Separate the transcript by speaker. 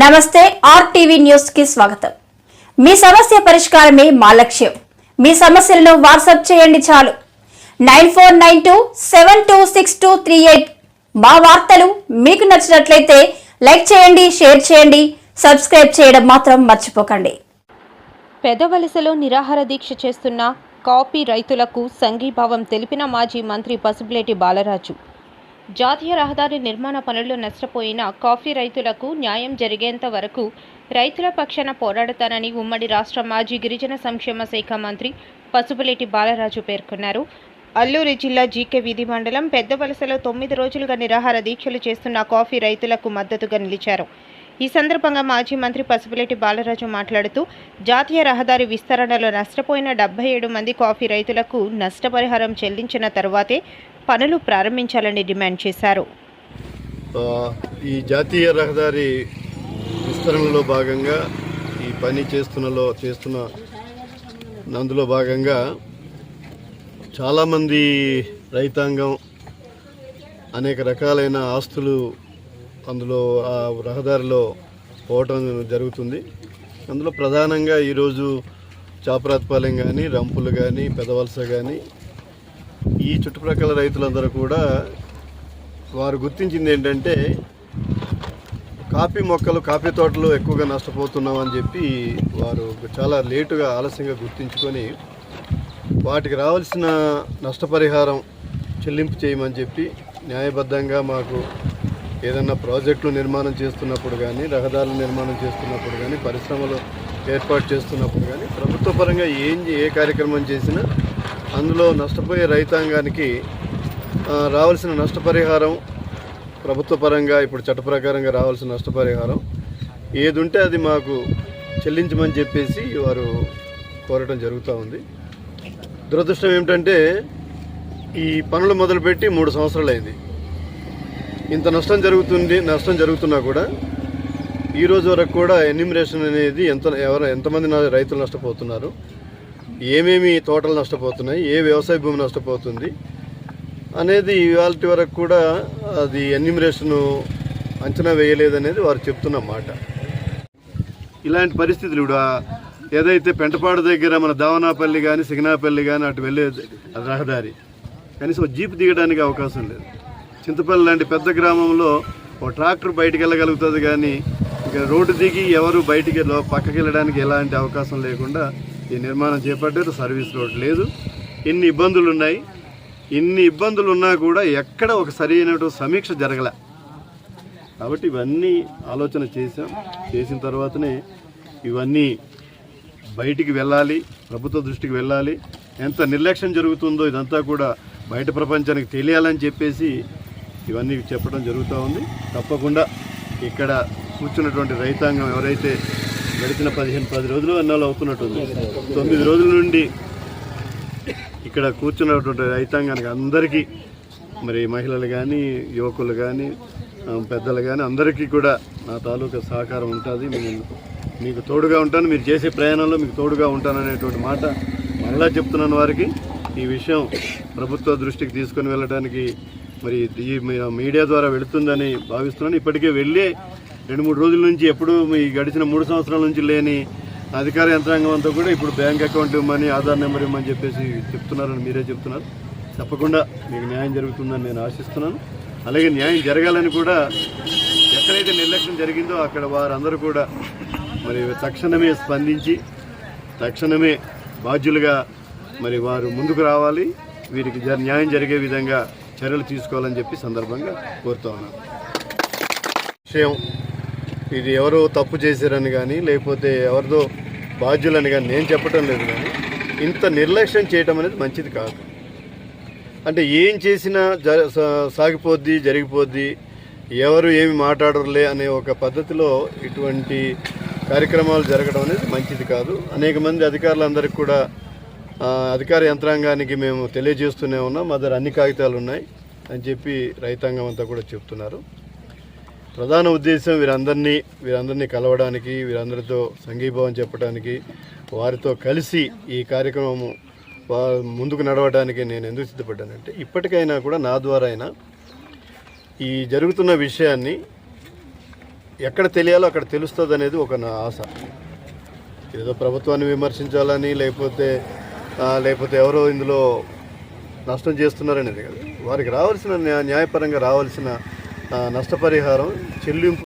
Speaker 1: నమస్తే ఆర్టీవీ న్యూస్కి స్వాగతం. మీ సమస్య పరిష్కారమే మా లక్ష్యం. మీ సమస్యలను వాట్సాప్ చేయండి చాలు. Nine four nine two seven two six two three eight మా వార్తలు మీకు నచ్చినట్లయితే లైక్ చేయండి షేర్ చేయండి సబ్స్క్రైబ్ చేయడం మాత్రం మర్చిపోకండి.
Speaker 2: పెదవలసలో నిరాహార దీక్ష చేస్తున్న కాపీ రైతులకు సంఘీభావం తెలిపిన మాజీ మంత్రి పసుపులేటి బాలరాజు. జాతీయ రహదారి నిర్మాణ పనుల్లో నష్టపోయిన కాఫీ రైతులకు న్యాయం జరిగేంత వరకు రైతుల పక్షాన పోరాడతానని ఉమ్మడి రాష్ట్ర మాజీ గిరిజన సంక్షేమ శాఖ మంత్రి పసుపులేటి బాలరాజు పేర్కొన్నారు. అల్లూరి జిల్లా జీకే వీధి మండలం పెద్ద వలసలో తొమ్మిది రోజులుగా నిరాహార దీక్షలు చేస్తున్న కాఫీ రైతులకు మద్దతుగా నిలిచారు. ఈ సందర్భంగా మాజీ మంత్రి పసుపులేటి బాలరాజు మాట్లాడుతూ జాతీయ రహదారి విస్తరణలో నష్టపోయిన డెబ్బై ఏడు మంది కాఫీ రైతులకు నష్టపరిహారం చెల్లించిన తర్వాతే పనులు ప్రారంభించాలని డిమాండ్ చేశారు.
Speaker 3: ఈ జాతీయ రహదారి విస్తరణలో భాగంగా ఈ పని చేస్తున్నలో చేస్తున్న నందులో భాగంగా చాలామంది రైతాంగం అనేక రకాలైన ఆస్తులు అందులో ఆ రహదారిలో పోవటం జరుగుతుంది. అందులో ప్రధానంగా ఈరోజు చాపరాత్పాలెం కానీ రంపులు కానీ పెదవలస కానీ ఈ చుట్టుప్రక్కల రైతులందరూ కూడా వారు గుర్తించింది ఏంటంటే కాఫీ మొక్కలు కాఫీ తోటలు ఎక్కువగా నష్టపోతున్నామని చెప్పి వారు చాలా లేటుగా ఆలస్యంగా గుర్తించుకొని వాటికి రావాల్సిన నష్టపరిహారం చెల్లింపు చేయమని చెప్పి న్యాయబద్ధంగా మాకు ఏదన్నా ప్రాజెక్టులు నిర్మాణం చేస్తున్నప్పుడు కానీ రహదారులు నిర్మాణం చేస్తున్నప్పుడు కానీ పరిశ్రమలు ఏర్పాటు చేస్తున్నప్పుడు కానీ ప్రభుత్వ పరంగా ఏం ఏ కార్యక్రమం చేసినా అందులో నష్టపోయే రైతాంగానికి రావాల్సిన నష్టపరిహారం ప్రభుత్వ పరంగా ఇప్పుడు చట్ట ప్రకారంగా రావాల్సిన నష్టపరిహారం ఏది ఉంటే అది మాకు చెల్లించమని చెప్పేసి వారు కోరటం జరుగుతూ ఉంది. దురదృష్టం ఏమిటంటే ఈ పనులు మొదలుపెట్టి మూడు సంవత్సరాలు అయింది ఇంత నష్టం జరుగుతుంది నష్టం జరుగుతున్నా కూడా ఈ రోజు వరకు కూడా ఎన్యూమరేషన్ అనేది ఎంత ఎవరు ఎంతమంది రైతులు నష్టపోతున్నారు ఏమేమి తోటలు నష్టపోతున్నాయి ఏ వ్యవసాయ భూమి నష్టపోతుంది అనేది ఇవాళ వరకు కూడా అది ఎన్యూమరేషన్ అంచనా వేయలేదనేది వారు చెప్తున్న మాట. ఇలాంటి పరిస్థితులు ఇప్పుడు ఏదైతే పెంటపాడు దగ్గర మన దావనాపల్లి కానీ సిగ్నాపల్లి కానీ అటు వెళ్ళే రహదారి కనీసం జీప్ దిగడానికి అవకాశం లేదు. చింతపల్లి లాంటి పెద్ద గ్రామంలో ఒక ట్రాక్టర్ బయటికి వెళ్ళగలుగుతుంది కానీ ఇక రోడ్డు దిగి ఎవరు బయటికి లో- పక్కకి వెళ్ళడానికి ఎలాంటి అవకాశం లేకుండా ఈ నిర్మాణం చేపట్టారు. సర్వీస్ రోడ్ లేదు. ఇన్ని ఇబ్బందులు ఉన్నాయి. ఇన్ని ఇబ్బందులు ఉన్నా కూడా ఎక్కడ ఒక సరైనటువంటి సమీక్ష జరగలే. కాబట్టి ఇవన్నీ ఆలోచన చేసాం చేసిన తర్వాతనే ఇవన్నీ బయటికి వెళ్ళాలి ప్రభుత్వ దృష్టికి వెళ్ళాలి. ఎంత నిర్లక్ష్యం జరుగుతుందో ఇదంతా కూడా బయట ప్రపంచానికి తెలియాలని చెప్పేసి ఇవన్నీ చెప్పడం జరుగుతూ ఉంది. తప్పకుండా ఇక్కడ కూర్చున్నటువంటి రైతాంగం ఎవరైతే గడిచిన పదిహేను పది రోజులు అన్నాళ్ళు అవుతున్నట్టుంది తొమ్మిది రోజుల నుండి ఇక్కడ కూర్చున్నటువంటి రైతాంగానికి అందరికీ మరి మహిళలు కానీ యువకులు కానీ పెద్దలు కానీ అందరికీ కూడా నా తాలూకా సహకారం ఉంటుంది. మేము మీకు తోడుగా ఉంటాను. మీరు చేసే ప్రయాణంలో మీకు తోడుగా ఉంటాను అనేటువంటి మాట మరలా చెప్తున్నాను వారికి. ఈ విషయం ప్రభుత్వ దృష్టికి తీసుకొని వెళ్ళడానికి మరి ఈ మీడియా ద్వారా వెళుతుందని భావిస్తున్నాను. ఇప్పటికే వెళ్ళి రెండు మూడు రోజుల నుంచి ఎప్పుడు మీ గడిచిన మూడు సంవత్సరాల నుంచి లేని అధికార యంత్రాంగం అంతా కూడా ఇప్పుడు బ్యాంక్ అకౌంట్ ఇవ్వమని ఆధార్ నెంబర్ ఇవ్వమని చెప్పేసి చెప్తున్నారని మీరే చెప్తున్నారు. తప్పకుండా మీకు న్యాయం జరుగుతుందని నేను ఆశిస్తున్నాను. అలాగే న్యాయం జరగాలని కూడా ఎక్కడైతే నిర్లక్ష్యం జరిగిందో అక్కడ వారందరూ కూడా మరి తక్షణమే స్పందించి తక్షణమే బాధ్యులుగా మరి వారు ముందుకు రావాలి. వీరికి జ- న్యాయం జరిగే విధంగా చర్యలు తీసుకోవాలని చెప్పి సందర్భంగా కోరుతా ఉన్నాను విషయం ఇది ఎవరో తప్పు చేశారని కానీ లేకపోతే ఎవరిదో బాధ్యులని కానీ నేను చెప్పటం లేదు కానీ ఇంత నిర్లక్ష్యం చేయటం అనేది మంచిది కాదు. అంటే ఏం చేసినా జ సా- సాగిపోద్ది జరిగిపోద్ది ఎవరు ఏమి మాట్లాడరులే అనే ఒక పద్ధతిలో ఇటువంటి కార్యక్రమాలు జరగడం అనేది మంచిది కాదు. అనేక మంది అధికారులందరికీ కూడా అధికార యంత్రాంగానికి మేము తెలియజేస్తూనే ఉన్నాం. మా దగ్గర అన్ని కాగితాలు ఉన్నాయి అని చెప్పి రైతాంగం అంతా కూడా చెప్తున్నారు. ప్రధాన ఉద్దేశం వీరందరినీ వీరందరినీ కలవడానికి వీరందరితో సంఘీభావం చెప్పడానికి వారితో కలిసి ఈ కార్యక్రమము ముందుకు నడవడానికి నేను ఎందుకు సిద్ధపడ్డానంటే ఇప్పటికైనా కూడా నా ద్వారా అయినా ఈ జరుగుతున్న విషయాన్ని ఎక్కడ తెలియాలో అక్కడ తెలుస్తుంది అనేది ఒక నా ఆశ. ఏదో ప్రభుత్వాన్ని విమర్శించాలని లేకపోతే లేకపోతే ఎవరో ఇందులో నష్టం చేస్తున్నారనేది కాదు. వారికి రావాల్సిన న్యాయపరంగా రావాల్సిన నష్టపరిహారం చెల్లింపు